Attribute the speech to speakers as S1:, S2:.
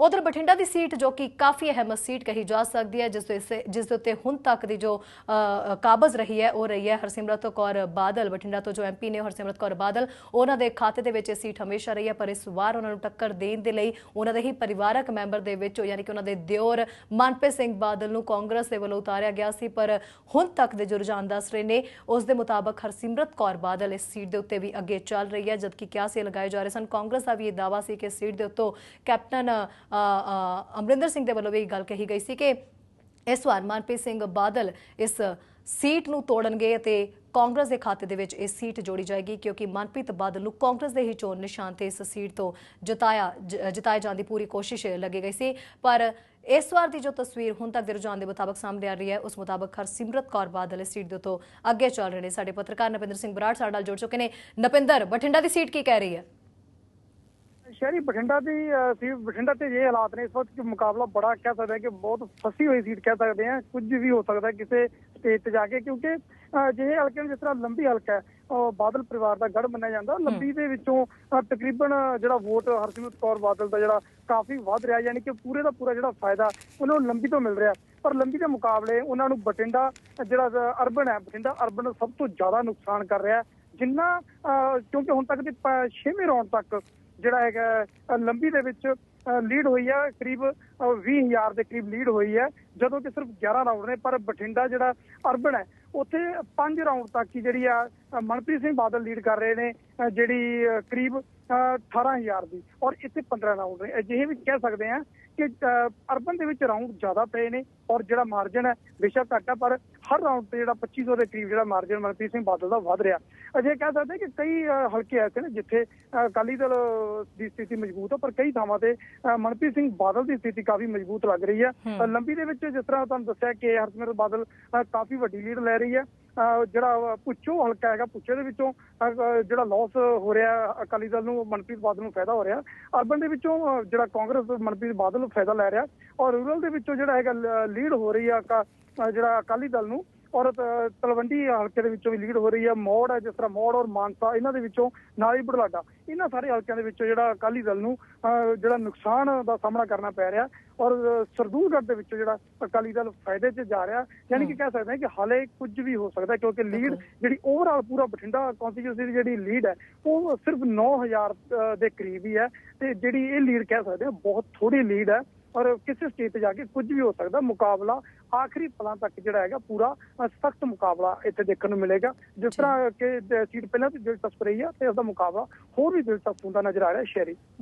S1: ਉਧਰ ਬਠਿੰਡਾ ਦੀ ਸੀਟ ਜੋ ਕਿ ਕਾਫੀ ਅਹਿਮ ਸੀਟ ਕਹੀ ਜਾ ਸਕਦੀ ਹੈ, ਜਿਸ ਦੇ ਜਿਸ ਦੇ ਉੱਤੇ ਹੁਣ ਤੱਕ ਦੀ ਜੋ ਕਾਬਜ਼ ਰਹੀ ਹੈ, ਉਹ ਰਹੀ ਹੈ ਹਰਸਿਮਰਤ ਕੌਰ ਬਾਦਲ। ਬਠਿੰਡਾ ਤੋਂ ਜੋ ਐਮਪੀ ਨੇ ਹਰਸਿਮਰਤ ਕੌਰ ਬਾਦਲ, ਉਹਨਾਂ ਦੇ ਖਾਤੇ ਦੇ ਵਿੱਚ ਇਹ ਸੀਟ ਹਮੇਸ਼ਾ ਰਹੀ ਹੈ, ਪਰ ਇਸ ਵਾਰ ਉਹਨਾਂ ਨੂੰ ਟੱਕਰ ਦੇਣ ਦੇ ਲਈ ਉਹਨਾਂ ਦੇ ਹੀ ਪਰਿਵਾਰਕ ਮੈਂਬਰ ਦੇ ਵਿੱਚੋਂ ਯਾਨੀ ਕਿ ਉਹਨਾਂ ਦੇ ਦਿਓਰ ਮਨਪ੍ਰੀਤ ਸਿੰਘ ਬਾਦਲ ਨੂੰ ਕਾਂਗਰਸ ਦੇ ਵੱਲੋਂ ਉਤਾਰਿਆ ਗਿਆ ਸੀ, ਪਰ ਹੁਣ ਤੱਕ ਦੇ ਜੋ ਰੁਝਾਨ ਦੱਸ ਰਹੇ ਨੇ, ਉਸ ਦੇ ਮੁਤਾਬਕ ਹਰਸਿਮਰਤ ਕੌਰ ਬਾਦਲ ਇਸ ਸੀਟ ਦੇ ਉੱਤੇ ਵੀ ਅੱਗੇ ਚੱਲ ਰਹੀ ਹੈ, ਜਦਕਿ ਕਿਆਸੇ ਲਗਾਏ ਜਾ ਰਹੇ ਸਨ। ਕਾਂਗਰਸ ਦਾ ਵੀ ਇਹ ਦਾਵਾ ਸੀ ਕਿ ਸੀਟ ਦੇ ਉੱਤੋਂ ਕੈਪਟਨ ਅਮਰਿੰਦਰ ਸਿੰਘ ਦੇ ਵੱਲੋਂ ਵੀ ਇਹ ਗੱਲ ਕਹੀ ਗਈ ਸੀ ਕਿ ਇਸ ਵਾਰ ਮਨਪ੍ਰੀਤ ਸਿੰਘ ਬਾਦਲ ਇਸ ਸੀਟ ਨੂੰ ਤੋੜਨਗੇ ਅਤੇ ਕਾਂਗਰਸ ਦੇ ਖਾਤੇ ਦੇ ਵਿੱਚ ਇਹ ਸੀਟ ਜੋੜੀ ਜਾਏਗੀ, ਕਿਉਂਕਿ ਮਨਪ੍ਰੀਤ ਬਾਦਲ ਨੂੰ ਕਾਂਗਰਸ ਦੇ ਹੀ ਚੋਣ ਨਿਸ਼ਾਨ ਤੇ ਇਸ ਸੀਟ ਤੋਂ ਜਿਤਾਇਆ, ਜ- ਜਿਤਾਏ ਜਾਣ ਦੀ ਪੂਰੀ ਕੋਸ਼ਿਸ਼ ਲੱਗੀ ਗਈ ਸੀ। ਪਰ ਇਸ ਵਾਰ ਦੀ ਜੋ ਤਸਵੀਰ ਹੁਣ ਤੱਕ ਦੇ ਰੁਝਾਨ ਦੇ ਮੁਤਾਬਕ ਸਾਹਮਣੇ ਆ ਰਹੀ ਹੈ, ਉਸ ਮੁਤਾਬਕ ਹਰਸਿਮਰਤ ਕੌਰ ਬਾਦਲ ਇਸ ਸੀਟ ਦੇ ਉੱਤੋਂ ਅੱਗੇ ਚੱਲ ਰਹੇ ਨੇ। ਸਾਡੇ ਪੱਤਰਕਾਰ ਨਪਿੰਦਰ ਸਿੰਘ ਬਰਾੜ ਸਾਡੇ ਨਾਲ ਜੁੜ ਚੁੱਕੇ ਨੇ। ਨਪਿੰਦਰ, ਬਠਿੰਡਾ ਦੀ ਸੀਟ ਕੀ ਕਹਿ ਰਹੀ ਹੈ?
S2: ਸ਼ਹਿਰੀ ਬਠਿੰਡਾ ਦੀ ਸੀਟ ਬਠਿੰਡਾ ਤੇ ਇਹ ਹਾਲਾਤ ਨੇ ਇਸ ਵਕਤ ਕਿ ਮੁਕਾਬਲਾ ਬੜਾ ਕਹਿ ਸਕਦੇ ਹਾਂ ਕਿ ਬਹੁਤ ਫਸੀ ਹੋਈ ਸੀਟ ਕਹਿ ਸਕਦੇ ਹਾਂ ਕੁਝ ਵੀ ਹੋ ਸਕਦਾ ਕਿਸੇ ਸਟੇਜ ਤੇ ਜਾ ਕੇ ਕਿਉਂਕਿ ਜਿਹੇ ਹਲਕੇ ਨੂੰ ਜਿਸ ਤਰ੍ਹਾਂ ਲੰਬੀ ਹਲਕਾ ਹੈ ਉਹ ਬਾਦਲ ਪਰਿਵਾਰ ਦਾ ਗੜ ਮੰਨਿਆ ਜਾਂਦਾ ਲੰਬੀ ਦੇ ਵਿੱਚੋਂ ਤਕਰੀਬਨ ਜਿਹੜਾ ਵੋਟ ਹਰਸਿਮਰਤ ਕੌਰ ਬਾਦਲ ਦਾ ਜਿਹੜਾ ਕਾਫੀ ਵੱਧ ਰਿਹਾ ਯਾਨੀ ਕਿ ਪੂਰੇ ਦਾ ਪੂਰਾ ਜਿਹੜਾ ਫਾਇਦਾ ਉਹਨਾਂ ਨੂੰ ਲੰਬੀ ਤੋਂ ਮਿਲ ਰਿਹਾ। ਪਰ ਲੰਬੀ ਦੇ ਮੁਕਾਬਲੇ ਉਹਨਾਂ ਨੂੰ ਬਠਿੰਡਾ ਜਿਹੜਾ ਅਰਬਨ ਹੈ ਬਠਿੰਡਾ ਅਰਬਨ ਸਭ ਤੋਂ ਜ਼ਿਆਦਾ ਨੁਕਸਾਨ ਕਰ ਰਿਹਾ ਜਿੰਨਾ ਕਿਉਂਕਿ ਹੁਣ ਤੱਕ ਦੀ 6ਵੇਂ ਰਾਉਂਡ ਤੱਕ ਜਿਹੜਾ ਹੈਗਾ ਲੰਬੀ ਦੇ ਵਿੱਚ ਲੀਡ ਹੋਈ ਹੈ ਕਰੀਬ ਅ, 20000 ਦੇ ਕਰੀਬ ਲੀਡ ਹੋਈ ਹੈ ਜਦੋਂ ਕਿ ਸਿਰਫ 11 ਰਾਊਂਡ ਨੇ ਪਰ ਬਠਿੰਡਾ ਜਿਹੜਾ ਅਰਬਨ ਹੈ ਉੱਥੇ 5 ਰਾਊਂਡ ਤੱਕ ਹੀ ਜਿਹੜੀ ਆ ਮਨਪ੍ਰੀਤ ਸਿੰਘ ਬਾਦਲ ਲੀਡ ਕਰ ਰਹੇ ਨੇ ਜਿਹੜੀ ਕਰੀਬ ਅ, 18000 ਦੀ। ਔਰ ਇੱਥੇ 15 ਰਾਊਂਡ ਨੇ। ਅਜਿਹੇ ਵੀ ਕਹਿ ਸਕਦੇ ਆ ਕਿ ਅਰਬਨ ਦੇ ਵਿੱਚ ਰਾਉਂਡ ਜ਼ਿਆਦਾ ਪਏ ਨੇ ਔਰ ਜਿਹੜਾ ਮਾਰਜਨ ਹੈ ਬੇਸ਼ੱਕ ਘੱਟ ਪਰ ਹਰ ਰਾਉਂਡ ਤੇ ਜਿਹੜਾ 2500 ਦੇ ਕਰੀਬ ਜਿਹੜਾ ਮਾਰਜਨ ਮਨਪ੍ਰੀਤ ਸਿੰਘ ਬਾਦਲ ਦਾ ਵੱਧ ਰਿਹਾ। ਅਜੇ ਕਹਿ ਸਕਦੇ ਕਿ ਕਈ ਹਲਕੇ ਐਸੇ ਨੇ ਜਿੱਥੇ ਅਕਾਲੀ ਦਲ ਦੀ ਸਥਿਤੀ ਮਜ਼ਬੂਤ ਹੈ ਪਰ ਕਈ ਥਾਵਾਂ ਤੇ ਮਨਪ੍ਰੀਤ ਸਿੰਘ ਬਾਦਲ ਦੀ ਸਥਿਤੀ ਕਾਫੀ ਮਜ਼ਬੂਤ ਲੱਗ ਰਹੀ ਹੈ। ਲੰਬੀ ਦੇ ਵਿੱਚ ਜਿਸ ਤਰ੍ਹਾਂ ਤੁਹਾਨੂੰ ਦੱਸਿਆ ਕਿ ਹਰਸਿਮਰਤ ਬਾਦਲ ਕਾਫੀ ਵੱਡੀ ਲੀਡ ਲੈ ਰਹੀ ਹੈ। ਜਿਹੜਾ ਪੁੱਛੋ, ਹਲਕਾ ਹੈਗਾ ਪੁੱਛੇ ਦੇ ਵਿੱਚੋਂ ਜਿਹੜਾ ਲਾਸ ਹੋ ਰਿਹਾ, ਅਕਾਲੀ ਦਲ ਨੂੰ, ਮਨਪ੍ਰੀਤ ਬਾਦਲ ਨੂੰ ਫਾਇਦਾ ਹੋ ਰਿਹਾ। ਅਰਬਨ ਦੇ ਵਿੱਚੋਂ ਜਿਹੜਾ ਕਾਂਗਰਸ, ਮਨਪ੍ਰੀਤ ਬਾਦਲ ਨੂੰ ਫਾਇਦਾ ਲੈ ਰਿਹਾ। ਔਰ ਰੂਰਲ ਦੇ ਵਿੱਚੋਂ ਜਿਹੜਾ ਹੈਗਾ ਲੀਡ ਹੋ ਰਹੀ ਹੈ ਜਿਹੜਾ ਅਕਾਲੀ ਦਲ ਨੂੰ ਔਰ ਤਲਵੰਡੀ ਹਲਕੇ ਦੇ ਵਿੱਚੋਂ ਵੀ ਲੀਡ ਹੋ ਰਹੀ ਹੈ ਮੋੜ ਹੈ ਜਿਸ ਤਰ੍ਹਾਂ ਮੋੜ ਔਰ ਮਾਨਸਾ ਇਹਨਾਂ ਦੇ ਵਿੱਚੋਂ ਨਾਲੀ ਬੜਲਾਡਾ ਇਹਨਾਂ ਸਾਰੇ ਹਲਕਿਆਂ ਦੇ ਵਿੱਚੋਂ ਜਿਹੜਾ ਅਕਾਲੀ ਦਲ ਨੂੰ ਜਿਹੜਾ ਨੁਕਸਾਨ ਦਾ ਸਾਹਮਣਾ ਕਰਨਾ ਪੈ ਰਿਹਾ ਔਰ ਸਰਦੂਲਗੜ੍ਹ ਦੇ ਵਿੱਚੋਂ ਜਿਹੜਾ ਅਕਾਲੀ ਦਲ ਫਾਇਦੇ 'ਚ ਜਾ ਰਿਹਾ ਯਾਨੀ ਕਿ ਕਹਿ ਸਕਦੇ ਹਾਂ ਕਿ ਹਾਲੇ ਕੁਝ ਵੀ ਹੋ ਸਕਦਾ ਹੈ ਕਿਉਂਕਿ ਲੀਡ ਜਿਹੜੀ ਓਵਰਆਲ ਪੂਰਾ ਬਠਿੰਡਾ ਕੌਂਸਟੀਚੁਐਂਸੀ ਦੀ ਜਿਹੜੀ ਲੀਡ ਹੈ ਉਹ ਸਿਰਫ 9000 ਅਹ, ਦੇ ਕਰੀਬ ਹੀ ਹੈ। ਤੇ ਜਿਹੜੀ ਇਹ ਲੀਡ ਕਹਿ ਸਕਦੇ ਹਾਂ ਬਹੁਤ ਥੋੜੀ ਲੀਡ ਹੈ। ਔਰ ਕਿਸੇ ਸਟੇਜ ਤੇ ਜਾ ਕੇ ਕੁਝ ਵੀ ਹੋ ਸਕਦਾ ਮੁਕਾਬਲਾ ਆਖਰੀ ਪਲਾਂ ਤੱਕ ਜਿਹੜਾ ਹੈਗਾ ਪੂਰਾ ਸਖਤ ਮੁਕਾਬਲਾ ਇੱਥੇ ਦੇਖਣ ਨੂੰ ਮਿਲੇਗਾ। ਜਿਸ ਤਰ੍ਹਾਂ ਕਿ ਦ- ਸੀਟ ਪਹਿਲਾਂ ਤੋਂ ਦਿਲਚਸਪ ਰਹੀ ਹੈ ਤੇ ਉਸਦਾ ਮੁਕਾਬਲਾ ਹੋਰ ਵੀ ਦਿਲਚਸਪ ਹੁੰਦਾ ਨਜ਼ਰ ਆ ਰਿਹਾ ਹੈ ਸ਼ਹਿਰੀ।